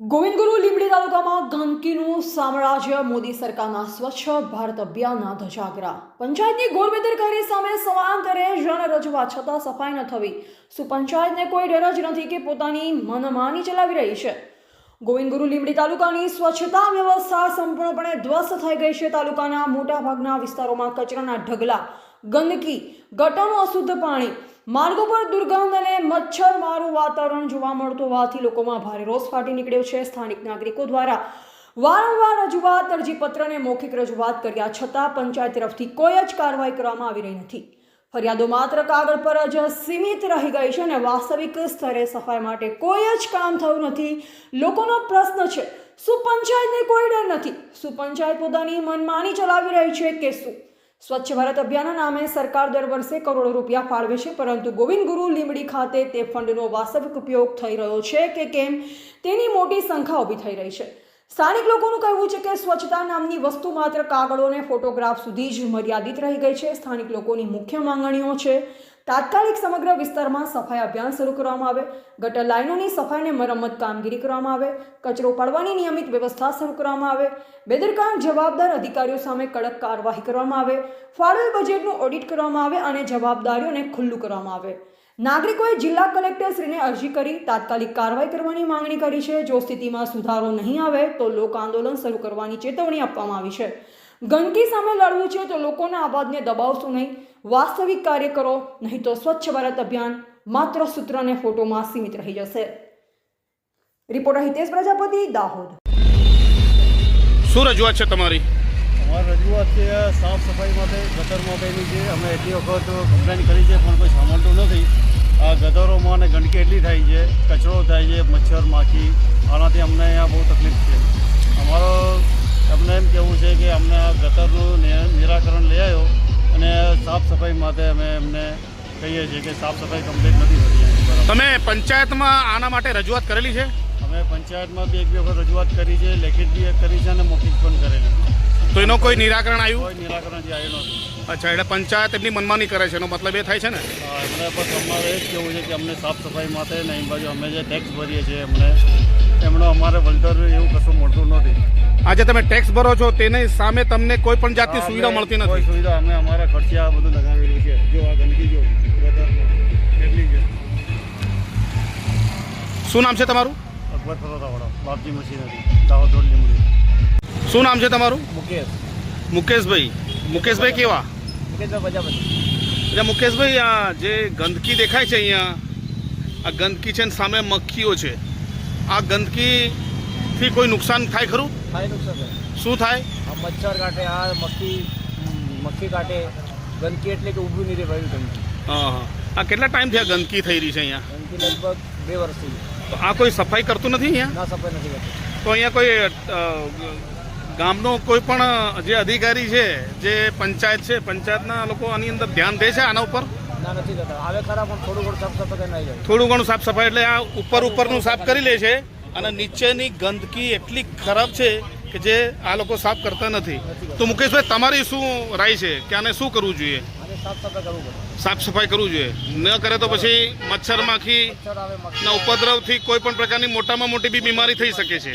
ગોવિંદગુરુ લીંબડી તાલુકામાં ગંદકીનું સામ્રાજ્ય, મોદી સરકારના સ્વચ્છ ભારત અભિયાનના ધજાગરા. પંચાયતની ગોરબેદરકારી સામે સમાંતરે રજૂઆત છતાં સફાઈ ન થવી. સુપંચાયતને પંચાયતને કોઈ ડર જ નથી કે પોતાની મનમાની ચલાવી રહી છે. ગોવિંદગુરુ લીંબડી તાલુકાની સ્વચ્છતા વ્યવસ્થા સંપૂર્ણપણે ધ્વસ્ત થઈ ગઈ છે. તાલુકાના મોટાભાગના વિસ્તારોમાં કચરાના ઢગલા, ગંદકી, ગટરનું અશુદ્ધ પાણી માર્ગો પર દુર્ગંધ અને મચ્છર મારું વાતાવરણ જોવા મળતું હોવાથી લોકોમાં ભારે રોષ ફાટી નીકળ્યો છે. સ્થાનિક નાગરિકો દ્વારા વારંવાર રજૂઆત અરજીપત્રને મૌખિક રજૂઆત કર્યા છતાં પંચાયત તરફથી કોઈ જ કાર્યવાહી કરવામાં આવી રહી નથી. ફરિયાદો માત્ર કાગળ પર જ સીમિત રહી ગઈ છે અને વાસ્તવિક સ્તરે સફાઈ માટે કોઈ જ કામ થયું નથી. લોકોનો પ્રશ્ન છે, શું પંચાયતને કોઈ ડર નથી? શું પંચાયત પોતાની મનમાની ચલાવી રહી છે કે શું? સ્વચ્છ ભારત અભિયાનના નામે સરકાર દર વર્ષે કરોડો રૂપિયા ફાળવે છે, પરંતુ ગોવિંદ ગુરુ લીંબડી ખાતે તે ફંડનો વાસ્તવિક ઉપયોગ થઈ રહ્યો છે કે કેમ? તેની મોટી શંકા ઊભી થઈ રહી છે. સ્થાનિક લોકોનું કહેવું છે કે સ્વચ્છતા નામની વસ્તુ માત્ર કાગળો અને ફોટોગ્રાફ સુધી જ મર્યાદિત રહી ગઈ છે. સ્થાનિક લોકોની મુખ્ય માંગણીઓ છે તાત્કાલિક સમગ્ર વિસ્તારમાં સફાઈ અભિયાન શરૂ કરવામાં આવે, ગટર લાઇનોની સફાઈ અને મરમ્મત કામગીરી કરવામાં આવે, કચરો પાડવાની નિયમિત વ્યવસ્થા શરૂ કરવામાં આવે બેદરકાર જવાબદાર અધિકારીઓ સામે કડક કાર્યવાહી કરવામાં આવે, ફાળવેલ બજેટનું ઓડિટ કરવામાં આવે અને જવાબદારીઓને ખુલ્લું કરવામાં આવે. નાગરિકોએ જિલ્લા કલેક્ટરશ્રીને અરજી કરી તાત્કાલિક કાર્યવાહી કરવાની માંગણી કરી છે. જો સ્થિતિમાં સુધારો નહીં આવે તો લોક આંદોલન શરૂ કરવાની ચેતવણી આપવામાં આવી છે. ગંદકી સામે લડવું છે તો લોકોના અવાજને દબાવશો નહીં. વાસ્તવિક કાર્ય કરો નહીં તો સ્વચ્છ ભારત અભિયાન માત્ર સૂત્ર અને ફોટોમાં સીમિત રહી જશે. રિપોર્ટર હિતેશ પ્રજાપતિ દાહોદ. શું રજૂઆત છે તમારી? અમારી રજૂઆત છે સાફ સફાઈ માટે ગટર માટેની છે અમે એટલી વખત કમ્પ્લેન કરી છે પણ કોઈ સાંભળતું નથી. આ ગટરોમાં અને ગંદકી એટલી થાય છે કચરો થાય છે મચ્છર માખી આનાથી અમને અહીંયા બહુ તકલીફ છે. અમારો તમને એમ કહેવું છે કે અમને આ ગટરનું નિરાકરણ લઈ આવ્યો. સાફ સફાઈ માટે અમે એમને કહીએ છીએ કે સાફ સફાઈ કમ્પ્લીટ નથી થતી તમે પંચાયતમાં આના માટે રજૂઆત કરેલી છે? અમે પંચાયતમાં બી એક બે વખત રજૂઆત કરી છે લેખિત બી કરી છે અને મૌખિક પણ કરેલી તો એનો કોઈ નિરાકરણ આવ્યું? કોઈ નિરાકરણ જે આવ્યું નથી. અચ્છા એટલે પંચાયત એમની મનમાની કરે છે એનો મતલબ એ થાય છે ને? એમને બસ અમારે એ જ કહેવું છે કે અમને સાફ સફાઈ માટે ને એમ બાજુ અમે જે ટેક્સ ભરીએ છીએ એમને એમનો અમારે વળતર એવું કશું મળતું નથી. આજે તમે ટેક્સ ભરો છો તેની સામે તમને કોઈ પણ જાતની સુવિધા મળતી મળતી કોઈ નથી સુવિધા અમે અમારા ખર્ચા બધું લગાવેલું છે. જો આ ગંદકી જો કેટલી છે? શું નામ છે તમારું? અકબર ફરોતાવાળો બાપજી મશીનરી દાહોદ લીમડી શું નામ છે તમારું? મુકેશ. મુકેશભાઈ. મુકેશભાઈ કેવા? મુકેશભાઈ મુકેશભાઈ આ જે ગંદકી દેખાય છે અહીંયા આ ગંદકી છે ને સામે મક્ખીઓ છે. આ ગંદકીથી કોઈ નુકસાન થાય ખરું? થાય નુકસાન થાય. શું થાય? આ મચ્છર કાટે આ મક્ખી મક્ખી કાટે ગંદકી એટલે કે ઊભું નહીં રહે ભાઈ ગંદકી. હા હા. આ કેટલા ટાઈમથી આ ગંદકી થઈ રહી છે અહીંયા? ગંદકી લગભગ બે વર્ષથી તો આ કોઈ સફાઈ કરતું નથી અહીંયા? ના સફાઈ નથી કરતી. તો અહીંયા કોઈ ગામનો કોઈ પણ જે અધિકારી છે જે પંચાયત છે પંચાયતના લોકો આની અંદર ધ્યાન દે છે આના ઉપર? ના નથી કરતા આવે ખરા પણ થોડું ઘણું સાફ સફાઈ નહીં જાય. થોડું ઘણું સાફ સફાઈ એટલે આ ઉપર ઉપરનું સાફ કરી લે છે અને નીચેની ગંદકી એટલી ખરાબ છે કે જે આ લોકો સાફ કરતા નથી. તો મુકેશભાઈ તમારી શું રાય છે? કે આને શું કરવું જોઈએ? સાફ સફાઈ કરવું જોઈએ. ન કરે તો પછી મચ્છર માખી ના ઉપદ્રવથી કોઈ પણ પ્રકારની મોટામાં મોટી બી બીમારી થઈ શકે છે.